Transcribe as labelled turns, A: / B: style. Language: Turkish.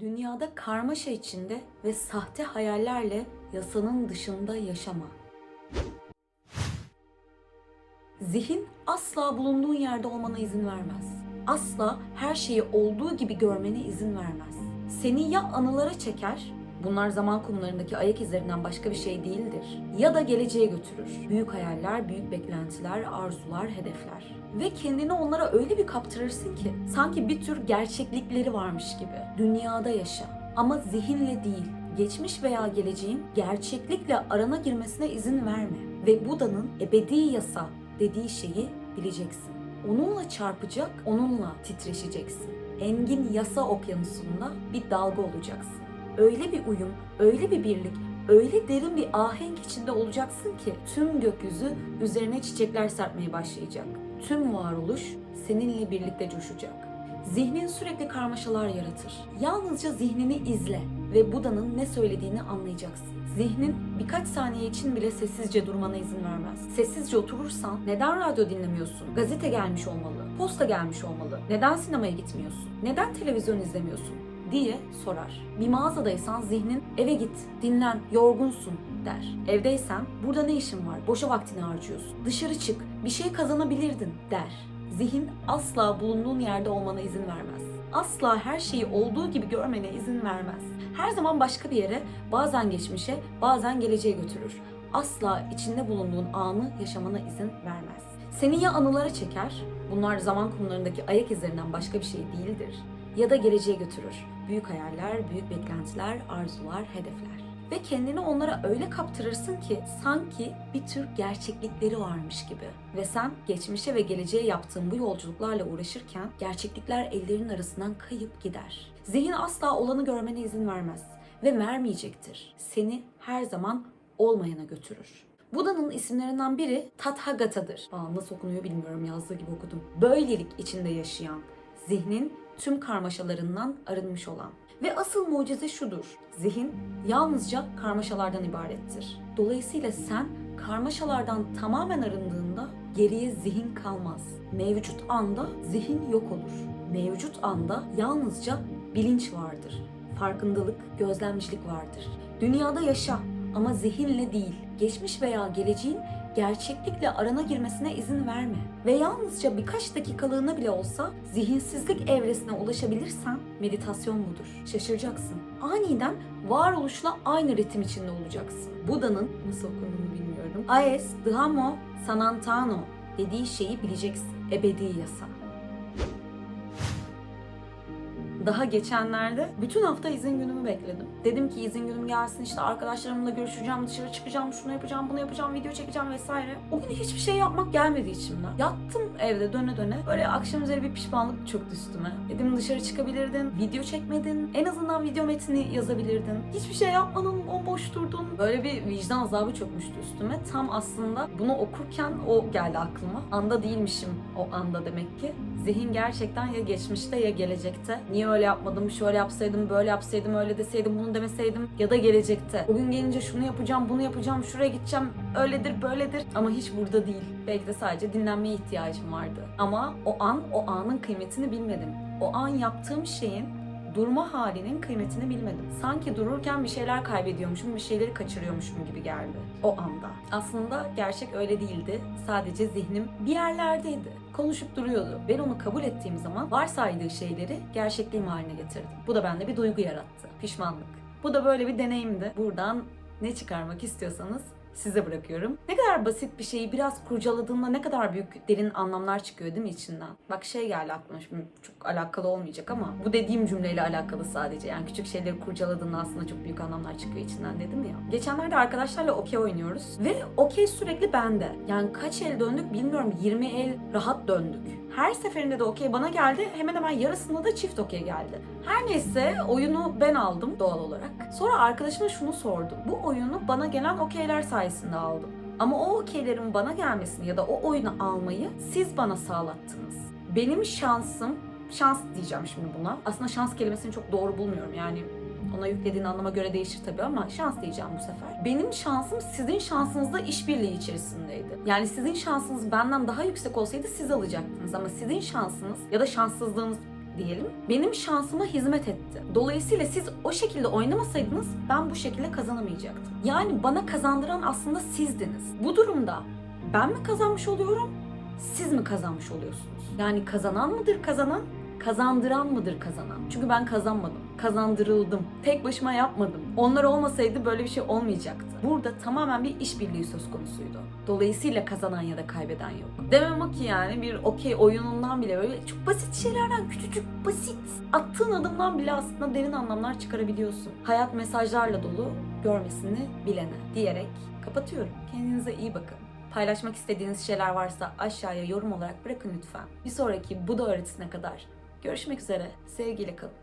A: Dünyada karmaşa içinde ve sahte hayallerle yasanın dışında yaşama. Zihin asla bulunduğun yerde olmana izin vermez. Asla her şeyi olduğu gibi görmene izin vermez. Seni ya anılara çeker, bunlar zaman kumlarındaki ayak izlerinden başka bir şey değildir. Ya da geleceğe götürür. Büyük hayaller, büyük beklentiler, arzular, hedefler. Ve kendini onlara öyle bir kaptırırsın ki sanki bir tür gerçeklikleri varmış gibi. Dünyada yaşa ama zihinle değil. Geçmiş veya geleceğin gerçeklikle arana girmesine izin verme. Ve Buda'nın ebedi yasa dediği şeyi bileceksin. Onunla çarpacak, onunla titreşeceksin. Engin yasa okyanusunda bir dalga olacaksın. Öyle bir uyum, öyle bir birlik, öyle derin bir ahenk içinde olacaksın ki tüm gökyüzü üzerine çiçekler serpmeye başlayacak. Tüm varoluş seninle birlikte coşacak. Zihnin sürekli karmaşalar yaratır. Yalnızca zihnini izle ve Buda'nın ne söylediğini anlayacaksın. Zihnin birkaç saniye için bile sessizce durmana izin vermez. Sessizce oturursan neden radyo dinlemiyorsun? Gazete gelmiş olmalı, posta gelmiş olmalı. Neden sinemaya gitmiyorsun? Neden televizyon izlemiyorsun? Diye sorar. Bir mağazadaysan zihnin eve git, dinlen, yorgunsun der. Evdeysen burada ne işin var? Boşa vaktini harcıyorsun. Dışarı çık, bir şey kazanabilirdin der. Zihin asla bulunduğun yerde olmana izin vermez. Asla her şeyi olduğu gibi görmene izin vermez. Her zaman başka bir yere, bazen geçmişe, bazen geleceğe götürür. Asla içinde bulunduğun anı yaşamana izin vermez. Seni ya anılara çeker, bunlar zaman kumlarındaki ayak izlerinden başka bir şey değildir. Ya da geleceğe götürür. Büyük hayaller, büyük beklentiler, arzular, hedefler. Ve kendini onlara öyle kaptırırsın ki sanki bir tür gerçeklikleri varmış gibi. Ve sen geçmişe ve geleceğe yaptığın bu yolculuklarla uğraşırken gerçeklikler ellerinin arasından kayıp gider. Zihin asla olanı görmene izin vermez ve vermeyecektir. Seni her zaman olmayana götürür. Buda'nın isimlerinden biri Tathagata'dır. Aa, nasıl okunuyor bilmiyorum yazdığı gibi okudum. Böylelik içinde yaşayan, zihnin tüm karmaşalarından arınmış olan. Ve asıl mucize şudur. Zihin yalnızca karmaşalardan ibarettir. Dolayısıyla sen karmaşalardan tamamen arındığında geriye zihin kalmaz. Mevcut anda zihin yok olur. Mevcut anda yalnızca bilinç vardır. Farkındalık, gözlemcilik vardır. Dünyada yaşa ama zihinle değil. Geçmiş veya geleceğin gerçeklikle arana girmesine izin verme. Ve yalnızca birkaç dakikalığına bile olsa zihinsizlik evresine ulaşabilirsen meditasyon budur. Şaşıracaksın. Aniden varoluşla aynı ritim içinde olacaksın. Buda'nın nasıl okunduğunu bilmiyorum. Aes, Dhammo, Sanantano dediği şeyi bileceksin. Ebedi yasa. Daha geçenlerde bütün hafta izin günümü bekledim. Dedim ki izin günüm gelsin işte arkadaşlarımla görüşeceğim, dışarı çıkacağım, şunu yapacağım, bunu yapacağım, video çekeceğim vesaire. O gün hiçbir şey yapmak gelmedi içimden. Yattım evde döne döne. Böyle akşam üzeri bir pişmanlık çöktü üstüme. Dedim dışarı çıkabilirdin, video çekmedin, en azından video metni yazabilirdin. Hiçbir şey yapmadın, bomboş durdun. Böyle bir vicdan azabı çökmüştü üstüme. Tam aslında bunu okurken o geldi aklıma. Anda değilmişim o anda demek ki. Zihin gerçekten ya geçmişte ya gelecekte. Niye öyle yapmadım, şöyle yapsaydım, böyle yapsaydım, öyle deseydim, bunu demeseydim ya da gelecekte. O gün gelince şunu yapacağım, bunu yapacağım, şuraya gideceğim, öyledir, böyledir ama hiç burada değil. Belki de sadece dinlenmeye ihtiyacım vardı. Ama o an, o anın kıymetini bilmedim. O an yaptığım şeyin durma halinin kıymetini bilmedim. Sanki dururken bir şeyler kaybediyormuşum, bir şeyleri kaçırıyormuşum gibi geldi o anda. Aslında gerçek öyle değildi. Sadece zihnim bir yerlerdeydi. Konuşup duruyordu. Ben onu kabul ettiğim zaman varsaydığı şeyleri gerçekliğim haline getirdim. Bu da bende bir duygu yarattı. Pişmanlık. Bu da böyle bir deneyimdi. Buradan ne çıkarmak istiyorsanız size bırakıyorum. Ne kadar basit bir şeyi biraz kurcaladığında ne kadar büyük derin anlamlar çıkıyor değil mi içinden? Bak şey geldi aklıma şimdi çok alakalı olmayacak ama bu dediğim cümleyle alakalı sadece. Yani küçük şeyleri kurcaladığında aslında çok büyük anlamlar çıkıyor içinden dedim ya. Geçenlerde arkadaşlarla okey oynuyoruz ve okey sürekli bende. Yani kaç el döndük bilmiyorum 20 el rahat döndük. Her seferinde de okey bana geldi. Hemen hemen yarısında da çift okey geldi. Her neyse oyunu ben aldım doğal olarak. Sonra arkadaşıma şunu sordum. Bu oyunu bana gelen okeyler sayesinde aldım. Ama o okeylerin bana gelmesini ya da o oyunu almayı siz bana sağlattınız. Benim şansım, şans diyeceğim şimdi buna. Aslında şans kelimesini çok doğru bulmuyorum yani ona yüklediğin anlama göre değişir tabii ama şans diyeceğim bu sefer. Benim şansım sizin şansınızla işbirliği içerisindeydi. Yani sizin şansınız benden daha yüksek olsaydı siz alacaktınız ama sizin şansınız ya da şanssızlığınız diyelim benim şansıma hizmet etti. Dolayısıyla siz o şekilde oynamasaydınız ben bu şekilde kazanamayacaktım. Yani bana kazandıran aslında sizdiniz. Bu durumda ben mi kazanmış oluyorum, siz mi kazanmış oluyorsunuz? Yani kazanan mıdır kazanan, kazandıran mıdır kazanan? Çünkü ben kazanmadım, kazandırıldım. Tek başıma yapmadım. Onlar olmasaydı böyle bir şey olmayacaktı. Burada tamamen bir işbirliği söz konusuydu. Dolayısıyla kazanan ya da kaybeden yok. Demem o ki yani bir okey oyunundan bile böyle çok basit şeylerden küçücük basit attığın adımdan bile aslında derin anlamlar çıkarabiliyorsun. Hayat mesajlarla dolu görmesini bilene diyerek kapatıyorum. Kendinize iyi bakın. Paylaşmak istediğiniz şeyler varsa aşağıya yorum olarak bırakın lütfen. Bir sonraki Buda öğretisine kadar görüşmek üzere. Sevgiyle kalın.